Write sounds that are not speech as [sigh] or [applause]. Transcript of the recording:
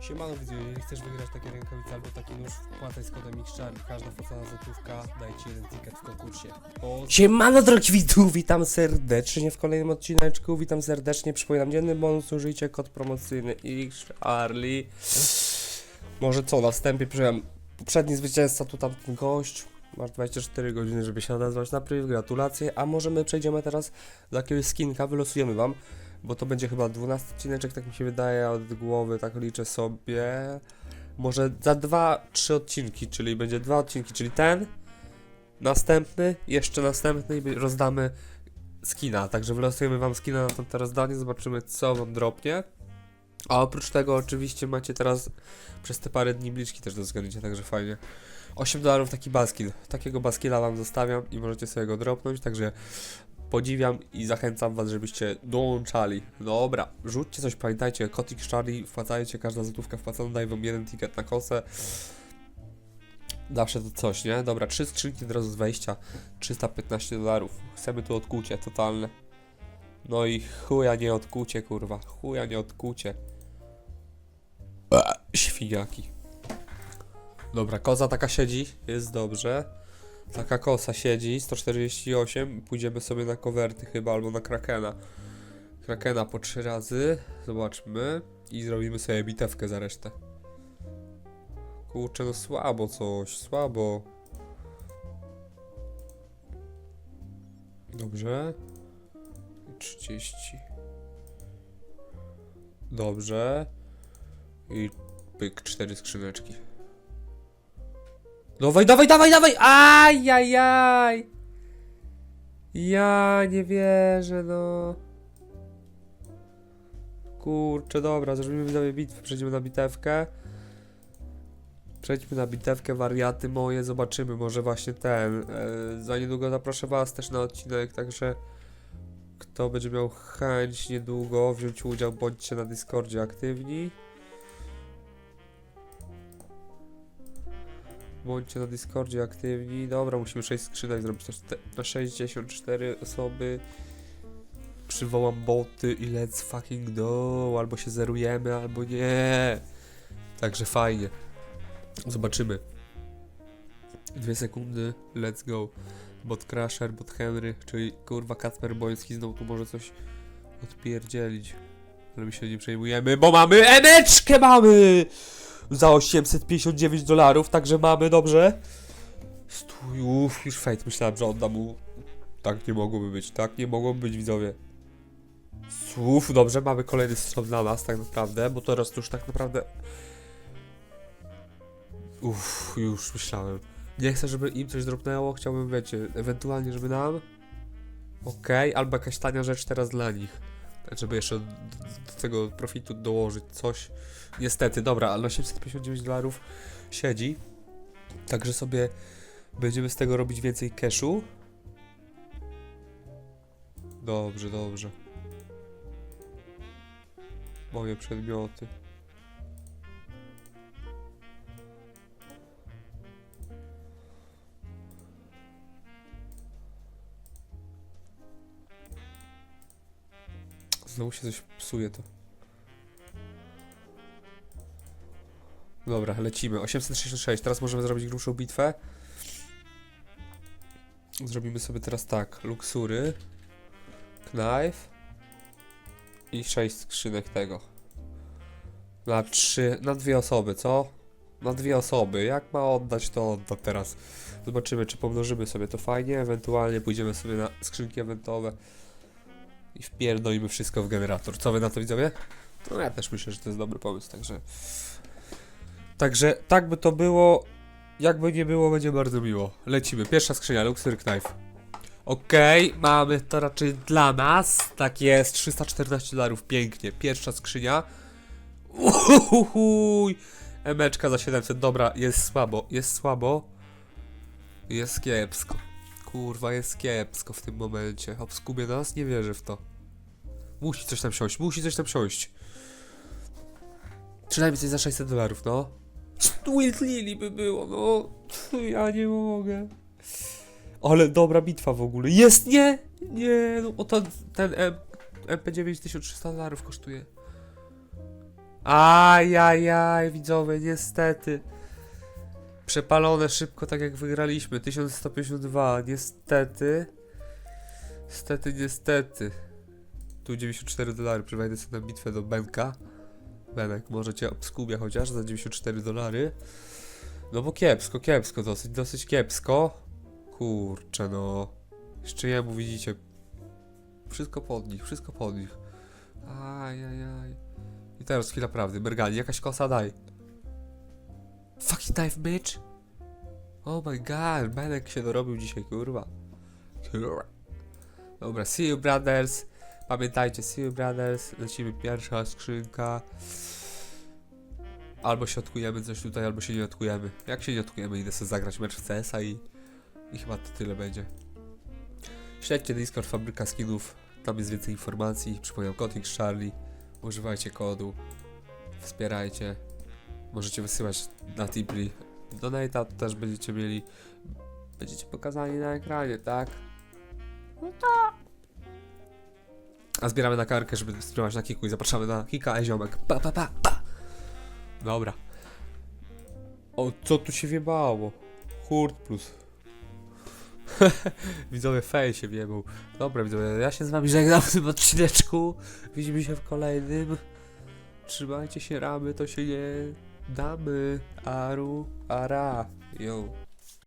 Siemano widzę, jeżeli chcesz wygrać takie rękawice albo taki nóż, wpłacaj z kodem. Każda wpłacona złotówka daje Ci jeden ticket w konkursie. O... Siemano drogi widzu, witam serdecznie w kolejnym odcineczku, witam serdecznie, przypominam dzienny bonus, użyjcie kod promocyjny XCHARLI. Może co, na wstępie przyjąłem poprzedni zwycięzca, tu tamten gość. Masz 24 godziny, żeby się odezwać na priv, gratulacje, a może my przejdziemy teraz do jakiegoś skinka, wylosujemy wam bo to będzie chyba 12 odcineczek, tak mi się wydaje, od głowy, tak liczę sobie. Może za 2-3 odcinki, czyli będzie dwa odcinki, czyli ten, następny, jeszcze następny i rozdamy skina. Także wylosujemy wam skina na to teraz zdanie, zobaczymy co wam dropnie. A oprócz tego oczywiście macie teraz przez te parę dni bliczki też do zgarnięcia, także fajnie. 8 dolarów taki baskill. Takiego baskilla wam zostawiam i możecie sobie go dropnąć, także podziwiam i zachęcam was, żebyście dołączali. Dobra, rzućcie coś, pamiętajcie, kotik Charlie, wpłacajcie, każda złotówka wpłacona daje wam jeden ticket na kosę. Zawsze to coś, nie? Dobra, trzy skrzynki od razu z wejścia, 315 dolarów. Chcemy tu odkucie totalne. No i chuja nie odkucie, kurwa, chuja nie odkucie. Świniaki. Dobra, koza taka siedzi, jest dobrze. Taka kosa siedzi, 148. Pójdziemy sobie na kowerty chyba, albo na krakena. Krakena po trzy razy. Zobaczmy. I zrobimy sobie bitewkę za resztę. Kurczę, no słabo coś, słabo. Dobrze. 30. Dobrze. I pyk, cztery skrzyneczki. Dawaj, dawaj, dawaj, dawaj! Ajajaj! Ja nie wierzę, no. Kurczę, dobra, zrobimy sobie bitwę, przejdziemy na bitewkę. Przejdźmy na bitewkę, wariaty moje, zobaczymy, może właśnie ten. E, za niedługo zaproszę was też na odcinek, także kto będzie miał chęć niedługo wziąć udział, bądźcie na Discordzie aktywni. Bądźcie na Discordzie aktywni. Dobra, musimy 6 skrzynek zrobić na czte- na 64 osoby. Przywołam boty i let's fucking go. Albo się zerujemy, albo nie. Także fajnie. Zobaczymy. Dwie sekundy, let's go. Bot Crusher, bot Henry, czyli kurwa Kacper Boński znowu tu może coś odpierdzielić. Ale my się nie przejmujemy, bo mamy emeczkę mamy! za 859 dolarów, także mamy dobrze. Stój, uff, już fate, myślałem, że oddam mu. Tak nie mogłoby być, tak nie mogłoby być, widzowie. Uff, dobrze, mamy kolejny strzał dla nas, tak naprawdę, bo teraz to już tak naprawdę... Uff, już myślałem. Nie chcę, żeby im coś dropnęło, chciałbym, wiecie, ewentualnie, żeby nam... Okej, albo jakaś tania rzecz teraz dla nich. Żeby jeszcze do, do tego profitu dołożyć coś. Niestety, dobra, ale 859 dolarów siedzi. Także sobie będziemy z tego robić więcej cashu. Dobrze, dobrze. Moje przedmioty. Znowu się coś psuje to. Dobra, lecimy. 866. Teraz możemy zrobić grubszą bitwę. Zrobimy sobie teraz tak. Luksury. Knife. I 6 skrzynek tego. Na trzy, na dwie osoby, co? Na dwie osoby. Jak ma oddać, to odda teraz. Zobaczymy, czy pomnożymy sobie to fajnie. Ewentualnie pójdziemy sobie na skrzynki eventowe. I wpierdolimy wszystko w generator. Co wy na to widzowie? No ja też myślę, że to jest dobry pomysł, także... Także tak by to było. Jakby nie było, będzie bardzo miło. Lecimy. Pierwsza skrzynia, Luxury Knife. Okej, mamy to raczej dla nas. Tak jest, 314 dolarów, pięknie. Pierwsza skrzynia. Uhuhuhuj. Emeczka za 700, dobra, jest słabo, jest słabo. Jest kiepsko. Kurwa, jest kiepsko w tym momencie. Obskubie nas, nie wierzę w to. Musi coś tam siąść, musi coś tam siąść. Przynajmniej coś za 600 dolarów, no. Sweet Lily by było, no. Ja nie mogę. Ale dobra bitwa w ogóle. Jest, nie! Nie, no to, ten M, MP9 1300 dolarów kosztuje. Ajajaj, widzowie, niestety. Przepalone szybko, tak jak wygraliśmy. 1152, niestety. Niestety, niestety. Tu 94 dolary, przywajdę sobie na bitwę do Benka. Benek, może cię obskubia chociaż za 94 dolary. No bo kiepsko, kiepsko, dosyć, dosyć kiepsko. Kurczę, no. Jeszcze jemu widzicie. Wszystko pod nich, wszystko pod nich. Ajajaj. I teraz chwila prawdy. Mergani, jakaś kosa daj. Fucking knife, bitch. Oh my god, Benek się dorobił dzisiaj, kurwa. Kurwa. Dobra, see you brothers. Pamiętajcie, see you brothers. Lecimy pierwsza skrzynka. Albo się odkujemy coś tutaj, albo się nie odkujemy. Jak się nie odkujemy, idę sobie zagrać mecz w CS-a i, i chyba to tyle będzie. Śledźcie Discord Fabryka Skinów, tam jest więcej informacji. Przypominam, X Charlie. Używajcie kodu. Wspierajcie. Możecie wysyłać na Tipli. Donate'a to też będziecie mieli. Będziecie pokazani na ekranie, tak? No tak. A zbieramy na karkę, żeby streamować na kiku i zapraszamy na kika, e ziomek. Pa, pa, pa, pa. Dobra. O, co tu się wiebało? Hurt plus. [laughs] widzowie, fej się wiebał. Dobra, widzowie, ja się z wami żegnam w tym odcineczku. Widzimy się w kolejnym. Trzymajcie się ramy, to się nie damy. Aru, ara. Yo.